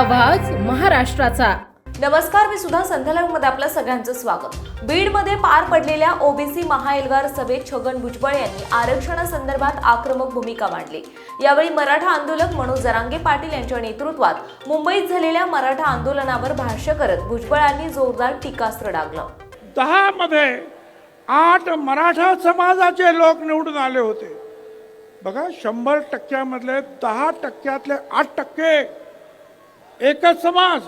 आवाज महाराष्ट्राचा. नमस्कार मी सुद्धा संध्यालामध्ये आपलं सगळ्यांचं स्वागत. बीडमध्ये पार पडलेल्या ओबीसी महाएल्गार सभेत छगन भुजबळ यांनी आरक्षणासंदर्भात आक्रमक भूमिका मांडली. यावेळी मराठा आंदोलक मनोज जरांगे पाटील यांच्या नेतृत्वात मुंबईत झालेल्या मराठा आंदोलनावर भाष्य करत भुजबळांनी जोरदार टीकास्त्र डागलं. दहा मध्ये आठ मराठा समाजाचे लोक निवडून आले होते. बघा शंभर टक्क्यामधले दहा टक्क्यातले आठ टक्के एकच समाज.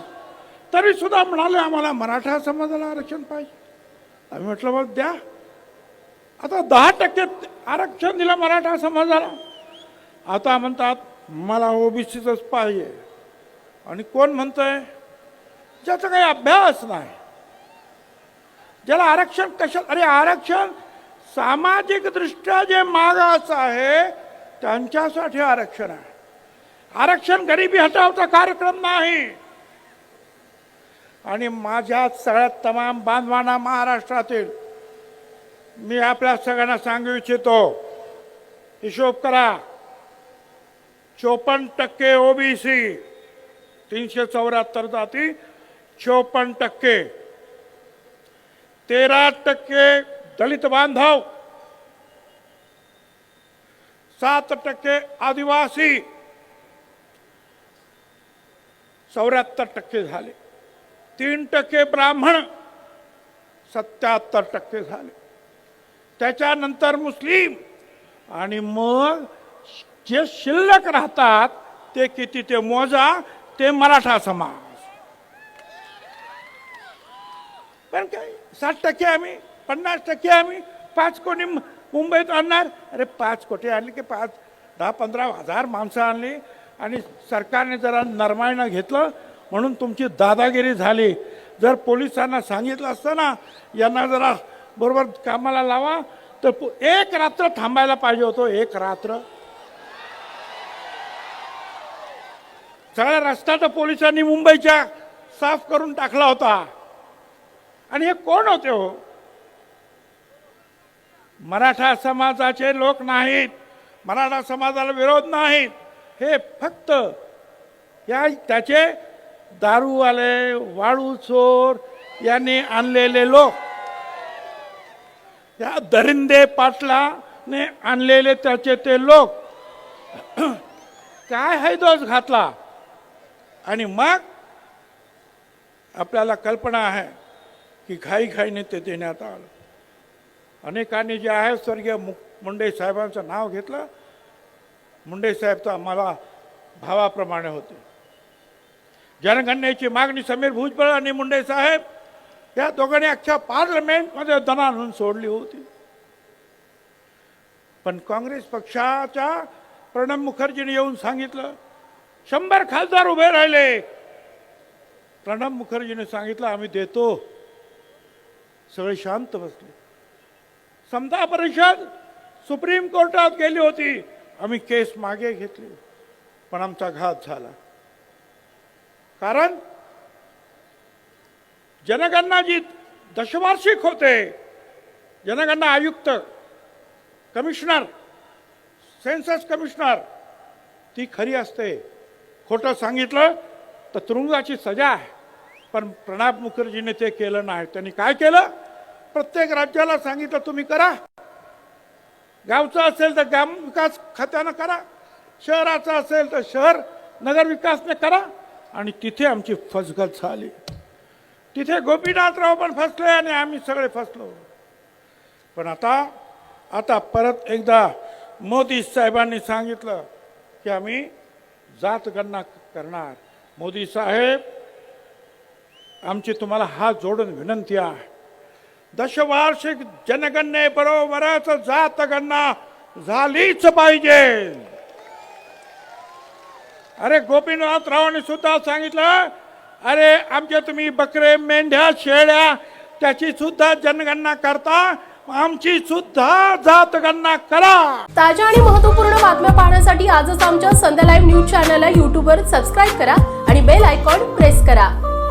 तरी सुद्धा म्हणाले आम्हाला मराठा समाजाला आरक्षण पाहिजे. आम्ही म्हटलं मग द्या. आता दहा टक्के आरक्षण दिलं मराठा समाजाला. आता म्हणतात मला ओबीसीचंच पाहिजे. आणि कोण म्हणतंय? ज्याचा काही अभ्यास नाही. ज्याला आरक्षण कशा अरे आरक्षण सामाजिकदृष्ट्या जे मागास आहे त्यांच्यासाठी आरक्षण आहे. आरक्षण गरिबी हटावचा कार्यक्रम नाही. आणि माझ्या सगळ्यात तमाम बांधवांना महाराष्ट्रातील मी आपल्या सगळ्यांना सांगू इच्छितो हिशोब करा. चोपन्न टक्के ओबीसी तीनशे चौऱ्याहत्तर जाती चोपन्न टक्के. तेरा टक्के दलित बांधव. सात टक्के आदिवासी. चौऱ्याहत्तर टक्के झाले. तीन टक्के ब्राह्मण सत्याहत्तर टक्के झाले. त्याच्यानंतर मुस्लिम आणि मग जे शिल्लक राहतात ते किती? ते मोजा ते मराठा समाज. पण काय? साठ टक्के आम्ही पन्नास टक्के आम्ही पाच कोटी मुंबईत आणणार? अरे पाच कोटी आणली की पाच दहा पंधरा हजार माणसं आणली. आणि सरकारने जरा नरमाईनं घेतलं म्हणून तुमची दादागिरी झाली. जर पोलिसांना सांगितलं असतं ना यांना जरा बरोबर कामाला लावा तर एक रात्र थांबायला पाहिजे होतो एक रात्र. सगळा रस्ता तर पोलिसांनी मुंबईच्या साफ करून टाकला होता. आणि हे कोण होते हो? मराठा समाजाचे लोक नाहीत. मराठा समाजाला विरोध नाहीत. हे फक्त या त्याचे दारूवाले वाळू चोर यांनी आणलेले लोक. या दरिंदे पाटलाने आणलेले त्याचे ते लोक. काय हैदोस घातला? आणि मग आपल्याला कल्पना आहे की घाई घाईने ते देण्यात आलं. अनेकांनी जे आहे स्वर्गीय मु मुंडे साहेबांचं नाव घेतलं. मुंडे साहेब तर आम्हाला भावाप्रमाणे होते. जनगणनेची मागणी समीर भुजबळ आणि मुंडे साहेब या दोघांनी अख्ख्या पार्लमेंटमध्ये दणानून सोडली होती. पण काँग्रेस पक्षाच्या प्रणब मुखर्जीने येऊन सांगितलं शंभर खासदार उभे राहिले. प्रणब मुखर्जीने सांगितलं आम्ही देतो. सगळे शांत बसले. समता परिषद सुप्रीम कोर्टात गेली होती. आम्ही केस मागे घेतली पण आमचा घात झाला. कारण जनगणना जी दशवार्षिक होते जनगणना आयुक्त कमिशनर सेन्सस कमिशनर ती खरी असते. खोटं सांगितलं तर तुरुंगाची सजा आहे. पण प्रणब मुखर्जीने ते केलं नाही. त्यांनी काय केलं? प्रत्येक राज्याला सांगितलं तुम्ही करा. गावचं असेल तर ग्राम विकास खात्यानं करा शहराचं असेल तर शहर नगर विकासने करा आणि तिथे आमची फसगत झाली. तिथे गोपीनाथराव पण फसले आणि आम्ही सगळे फसलो. पण आता आता परत एकदा मोदी साहेबांनी सांगितलं की आम्ही जातगणना करणार. मोदी साहेब आमची तुम्हाला हात जोडून विनंती आहे. दशवार्षिक जनगणनेबरोबरच जात जातगणना झालीच पाहिजे. अरे गोपीनाथरावांनी सुद्धा सांगितलं अरे आमच्या तुम्ही बकरे मेंढ्या शेळ्या त्याची सुद्धा जनगणना करता आमची सुद्धा जात गणना करा. ताज्या आणि महत्त्वपूर्ण बातम्या पाहण्यासाठी आजच आमच्या संध्या लाईव्ह न्यूज चॅनलला यूट्यूबवर सबस्क्राईब करा आणि बेल आयकॉन प्रेस करा.